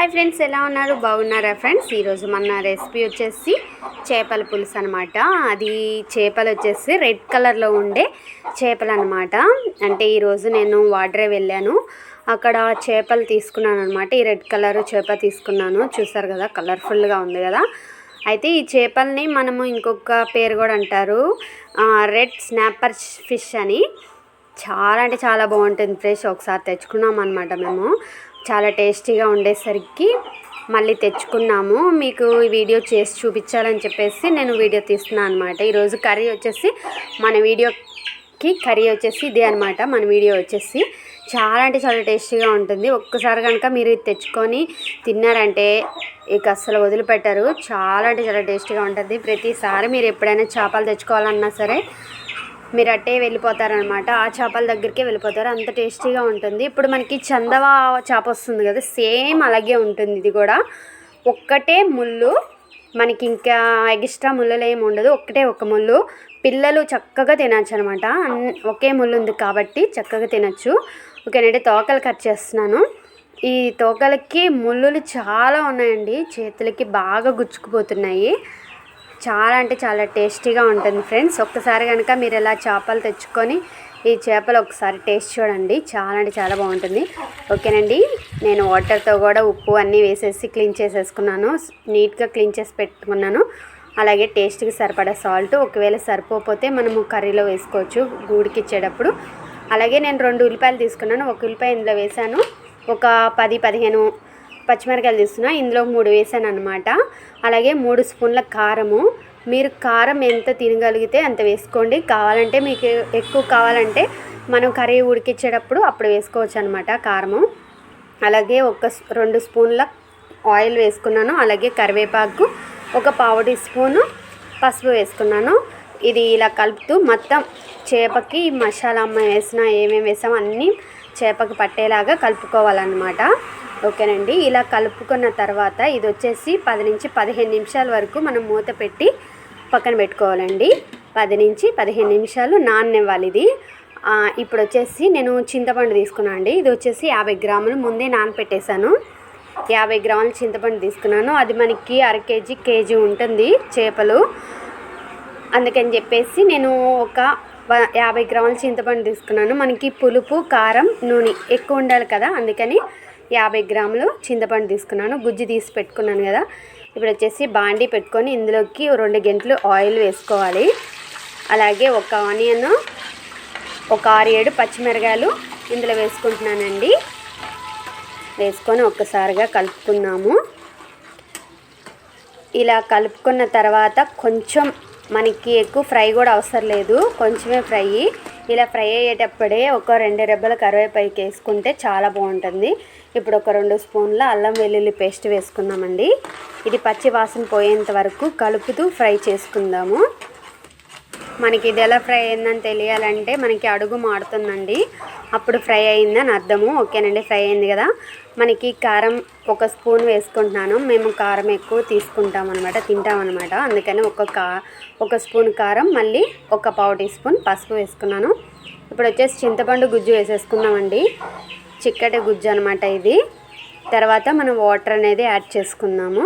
Hi friends ఎలా ఉన్నారు? బాగున్నారా ఫ్రెండ్స్ ఈరోజు మన రెసిపీ వచ్చేసి చేపల పులుసు అనమాట అది చేపలు వచ్చేసి రెడ్ కలర్లో ఉండే చేపలు అనమాట అంటే ఈరోజు నేను వాడ్రే వెళ్ళాను. అక్కడ చేపలు తీసుకున్నాను అనమాట ఈ రెడ్ కలర్ చేప తీసుకున్నాను. చూసారు కదా కలర్ఫుల్గా ఉంది కదా. అయితే ఈ చేపల్ని మనము ఇంకొక పేరు కూడా అంటారు. రెడ్ స్నాపర్ ఫిష్ అని. చాలా అంటే చాలా బాగుంటుంది ఫ్రెష్ ఒకసారి తెచ్చుకున్నాం అనమాట మేము. చాలా టేస్టీగా ఉండేసరికి మళ్ళీ తెచ్చుకున్నాము. మీకు ఈ వీడియో చేసి చూపించాలని చెప్పేసి నేను వీడియో తీస్తున్నాను అనమాట ఈరోజు కర్రీ వచ్చేసి మన వీడియోకి కర్రీ వచ్చేసి ఇదే అనమాట మన వీడియో వచ్చేసి చాలా అంటే చాలా టేస్టీగా ఉంటుంది. ఒక్కసారి కనుక మీరు తెచ్చుకొని తిన్నారంటే ఇక అస్సలు వదిలిపెట్టారు. చాలా అంటే చాలా టేస్టీగా ఉంటుంది. ప్రతిసారి మీరు ఎప్పుడైనా చేపలు తెచ్చుకోవాలన్నా సరే మీరు అట్టే వెళ్ళిపోతారనమాట ఆ చేపల దగ్గరికే వెళ్ళిపోతారు. అంత టేస్టీగా ఉంటుంది. ఇప్పుడు మనకి చందవా చేప వస్తుంది కదా సేమ్ అలాగే ఉంటుంది ఇది కూడా. ఒక్కటే ముళ్ళు మనకి ఇంకా ఎక్స్ట్రా ముళ్ళలు ఏమి ఉండదు. ఒక్కటే ఒక ముళ్ళు. పిల్లలు చక్కగా తినచ్చు అనమాట ఒకే ముళ్ళు ఉంది కాబట్టి చక్కగా తినచ్చు. ఓకేనంటే తోకలు కట్ చేస్తున్నాను. ఈ తోకలకి ముళ్ళులు చాలా ఉన్నాయండి. చేతులకి బాగా గుచ్చుకుపోతున్నాయి. చాలా అంటే చాలా టేస్టీగా ఉంటుంది ఫ్రెండ్స్. ఒక్కసారి కనుక మీరు ఇలా చేపలు తెచ్చుకొని ఈ చేపలు ఒకసారి టేస్ట్ చూడండి. చాలా అంటే చాలా బాగుంటుంది. ఓకేనండి. నేను వాటర్తో కూడా ఉప్పు అన్నీ వేసేసి క్లీన్ చేసేసుకున్నాను. నీట్గా క్లీన్ చేసి పెట్టుకున్నాను. అలాగే టేస్ట్కి సరిపడా సాల్ట్. ఒకవేళ సరిపోతే మనము కర్రీలో వేసుకోవచ్చు గూడికి ఇచ్చేటప్పుడు అలాగే నేను రెండు ఉల్లిపాయలు తీసుకున్నాను. ఒక ఉల్లిపాయ ఇందులో వేసాను ఒక పది పదిహేను పచ్చిమిరకాయలు తీసుకున్నా ఇందులో మూడు వేసాను అనమాట అలాగే మూడు స్పూన్ల కారము. మీరు కారం ఎంత తినగలిగితే అంత వేసుకోండి. కావాలంటే మీకు ఎక్కువ కావాలంటే మనం కర్రీ ఉడికించేటప్పుడు అప్పుడు వేసుకోవచ్చు అనమాట కారము. అలాగే ఒక రెండు స్పూన్ల ఆయిల్ వేసుకున్నాను. అలాగే కరివేపాకు ఒక పావు టీ స్పూను పసుపు వేసుకున్నాను. ఇది ఇలా కలుపుతూ మొత్తం చేపకి మసాలా అమ్మ వేసిన ఏమేమి వేసామో అన్నీ చేపకి పట్టేలాగా కలుపుకోవాలన్నమాట. ఓకేనండి? ఇలా కలుపుకున్న తర్వాత ఇది వచ్చేసి పది నుంచి పదిహేను నిమిషాల వరకు మనం మూత పెట్టి పక్కన పెట్టుకోవాలండి. పది నుంచి పదిహేను నిమిషాలు నాననివ్వాలి ఇది. ఇప్పుడు వచ్చేసి నేను చింతపండు తీసుకున్నాను అండి. ఇది వచ్చేసి యాభై గ్రాములు ముందే నానపెట్టేశాను. యాభై గ్రాములు చింతపండు తీసుకున్నాను. అది మనకి అర కేజీ కేజీ ఉంటుంది చేపలు. అందుకని చెప్పేసి నేను ఒక యాభై గ్రాముల చింతపండు తీసుకున్నాను. మనకి పులుపు కారం నూనె ఎక్కువ ఉండాలి కదా అందుకని యాభై గ్రాములు చింతపండు తీసుకున్నాను. గుజ్జు తీసి పెట్టుకున్నాను కదా. ఇప్పుడు వచ్చేసి బాండీ పెట్టుకొని ఇందులోకి రెండు గంటలు ఆయిల్ వేసుకోవాలి. అలాగే ఒక ఆనియన్ ఒక ఆరు ఏడు పచ్చిమిరకాయలు ఇందులో వేసుకుంటున్నానండి. వేసుకొని ఒక్కసారిగా కలుపుకుందాము. ఇలా కలుపుకున్న తర్వాత కొంచెం మనకి ఎక్కువ ఫ్రై కూడా అవసరం లేదు. కొంచెమే ఫ్రై. ఇలా ఫ్రై అయ్యేటప్పుడే ఒక రెండు రెబ్బల కరివేపాకు వేసుకుంటే చాలా బాగుంటుంది. ఇప్పుడు ఒక రెండు స్పూన్ల అల్లం వెల్లుల్లి పేస్ట్ వేసుకుందామండి. ఇది పచ్చి వాసన పోయేంత వరకు కలుపుతూ ఫ్రై చేసుకుందాము. మనకి ఇది ఎలా ఫ్రై అయిందని తెలియాలంటే మనకి అడుగు మాడుతుందండి అప్పుడు ఫ్రై అయిందని అర్థము. ఓకేనండి ఫ్రై అయింది కదా. మనకి కారం ఒక స్పూన్ వేసుకుంటున్నాను. మేము కారం ఎక్కువ తీసుకుంటాం అనమాట తింటాం అనమాట అందుకని ఒక కా ఒక స్పూన్ కారం మళ్ళీ ఒక పావు టీ స్పూన్ పసుపు వేసుకున్నాను. ఇప్పుడు వచ్చేసి చింతపండు గుజ్జు వేసేసుకున్నామండి. చిక్కటి గుజ్జు అనమాట ఇది. తర్వాత మనం వాటర్ అనేది యాడ్ చేసుకుందాము.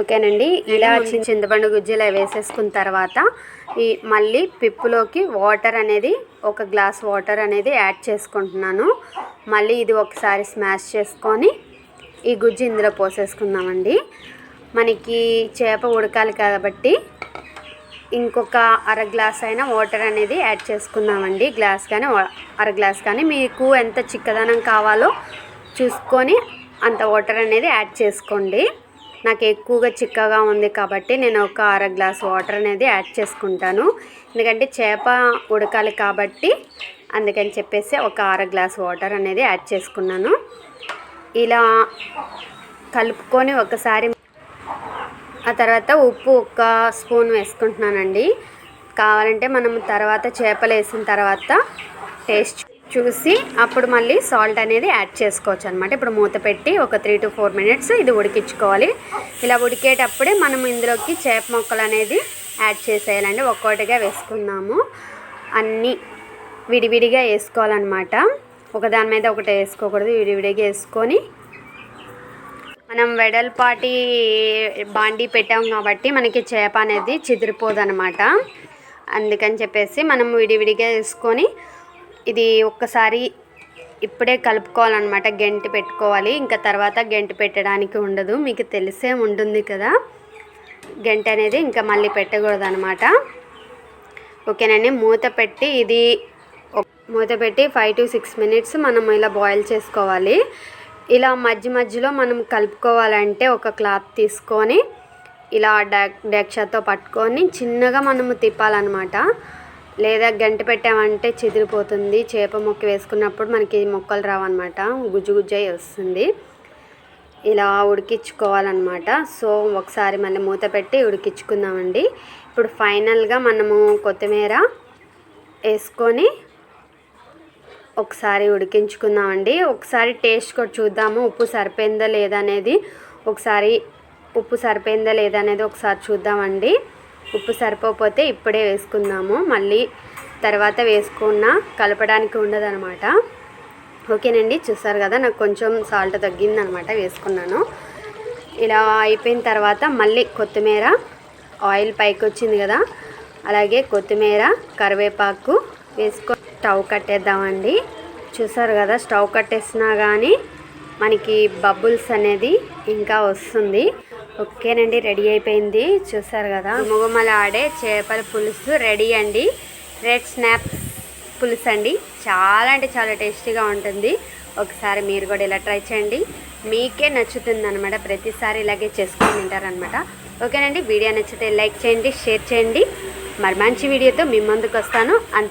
ఓకేనండి. ఇలా చింతపండు గుజ్జు ఇలా వేసేసుకున్న తర్వాత ఈ మళ్ళీ పిప్పులోకి వాటర్ అనేది ఒక గ్లాస్ వాటర్ అనేది యాడ్ చేసుకుంటున్నాను. మళ్ళీ ఇది ఒకసారి స్మాష్ చేసుకొని ఈ గుజ్జు ఇందులో పోసేసుకుందామండి. మనకి చేప ఉడకాలి కాబట్టి ఇంకొక అర గ్లాస్ అయినా వాటర్ అనేది యాడ్ చేసుకుందామండి. గ్లాస్ కానీ అర గ్లాస్ కానీ మీకు ఎంత చిక్కదనం కావాలో చూసుకొని అంత వాటర్ అనేది యాడ్ చేసుకోండి. నాకు ఎక్కువగా చిక్కగా ఉంది కాబట్టి నేను ఒక అర గ్లాస్ వాటర్ అనేది యాడ్ చేసుకుంటాను. ఎందుకంటే చేప ఉడకాలి కాబట్టి అందుకని చెప్పేసి ఒక అర గ్లాస్ వాటర్ అనేది యాడ్ చేసుకున్నాను. ఇలా కలుపుకొని ఒకసారి ఆ తర్వాత ఉప్పు ఒక స్పూన్ వేసుకుంటున్నానండి. కావాలంటే మనం తర్వాత చేపలు వేసిన తర్వాత టేస్ట్ చూసి అప్పుడు మళ్ళీ సాల్ట్ అనేది యాడ్ చేసుకోవచ్చు అనమాట ఇప్పుడు మూత పెట్టి ఒక త్రీ టు ఫోర్ మినిట్స్ ఇది ఉడికించుకోవాలి. ఇలా ఉడికేటప్పుడే మనం ఇందులోకి చేప మొక్కలు అనేది యాడ్ చేసేయాలండి. ఒక్కొక్కటిగా వేసుకుందాము. అన్నీ విడివిడిగా వేసుకోవాలన్నమాట. ఒకదాని మీద ఒకటి వేసుకోకూడదు. విడివిడిగా వేసుకొని మనం వెడల్పాటి బాండీ పెట్టాం కాబట్టి మనకి చేప అనేది చిదిరిపోదు అనమాట అందుకని చెప్పేసి మనం విడివిడిగా వేసుకొని ఇది ఒక్కసారి ఇప్పుడే కలుపుకోవాలన్నమాట. గెంటి పెట్టుకోవాలి. ఇంకా తర్వాత గెంటు పెట్టడానికి ఉండదు. మీకు తెలిసే ఉంటుంది కదా. గంట అనేది ఇంకా మళ్ళీ పెట్టకూడదు అనమాట ఓకేనండి. మూత పెట్టి ఇది మూత పెట్టి ఫైవ్ టు సిక్స్ మినిట్స్ మనం ఇలా బాయిల్ చేసుకోవాలి. ఇలా మధ్య మధ్యలో మనం కలుపుకోవాలంటే ఒక క్లాత్ తీసుకొని ఇలా డక్ డక్షతో పట్టుకొని చిన్నగా మనము తిప్పాలన్నమాట. లేదా గంట పెట్టామంటే చెదిరిపోతుంది. చేప మొక్క వేసుకున్నప్పుడు మనకి మొక్కలు రావన్నమాట. గుజ్జు గుజ్జై వస్తుంది. ఇలా ఉడికించుకోవాలన్నమాట. సో ఒకసారి మళ్ళీ మూత పెట్టి ఉడికించుకుందామండి. ఇప్పుడు ఫైనల్గా మనము కొత్తిమీర వేసుకొని ఒకసారి ఉడికించుకుందామండి. ఒకసారి టేస్ట్ కూడా చూద్దాము. ఉప్పు సరిపోయిందా లేదా అనేది ఒకసారి ఉప్పు సరిపోయిందా లేదా అనేది ఒకసారి చూద్దామండి. ఉప్పు సరిపోతే ఇప్పుడే వేసుకుందాము. మళ్ళీ తర్వాత వేసుకున్న కలపడానికి ఉండదనమాట ఓకేనండి? చూసారు కదా నాకు కొంచెం సాల్ట్ తగ్గిందనమాట వేసుకున్నాను. ఇలా అయిపోయిన తర్వాత మళ్ళీ కొత్తిమీర ఆయిల్ పైకి వచ్చింది కదా అలాగే కొత్తిమీర కరివేపాకు వేసుకొని స్టవ్ కట్టేద్దామండి. చూసారు కదా స్టవ్ కట్టేసినా కానీ మనకి బబుల్స్ అనేది ఇంకా వస్తుంది. ఓకేనండి రెడీ అయిపోయింది. చూసారు కదా ముగమల ఆడే చేపల పులుసు రెడీ అండి. రెడ్ స్నాప్ పులుసు అండి. చాలా అంటే చాలా టేస్టీగా ఉంటుంది. ఒకసారి మీరు కూడా ఇలా ట్రై చేయండి. మీకే నచ్చుతుంది అనమాట ప్రతిసారి ఇలాగే చేసుకొని తింటారనమాట ఓకేనండి వీడియో నచ్చితే లైక్ చేయండి షేర్ చేయండి. మరి మంచి వీడియోతో మీ ముందుకు వస్తాను.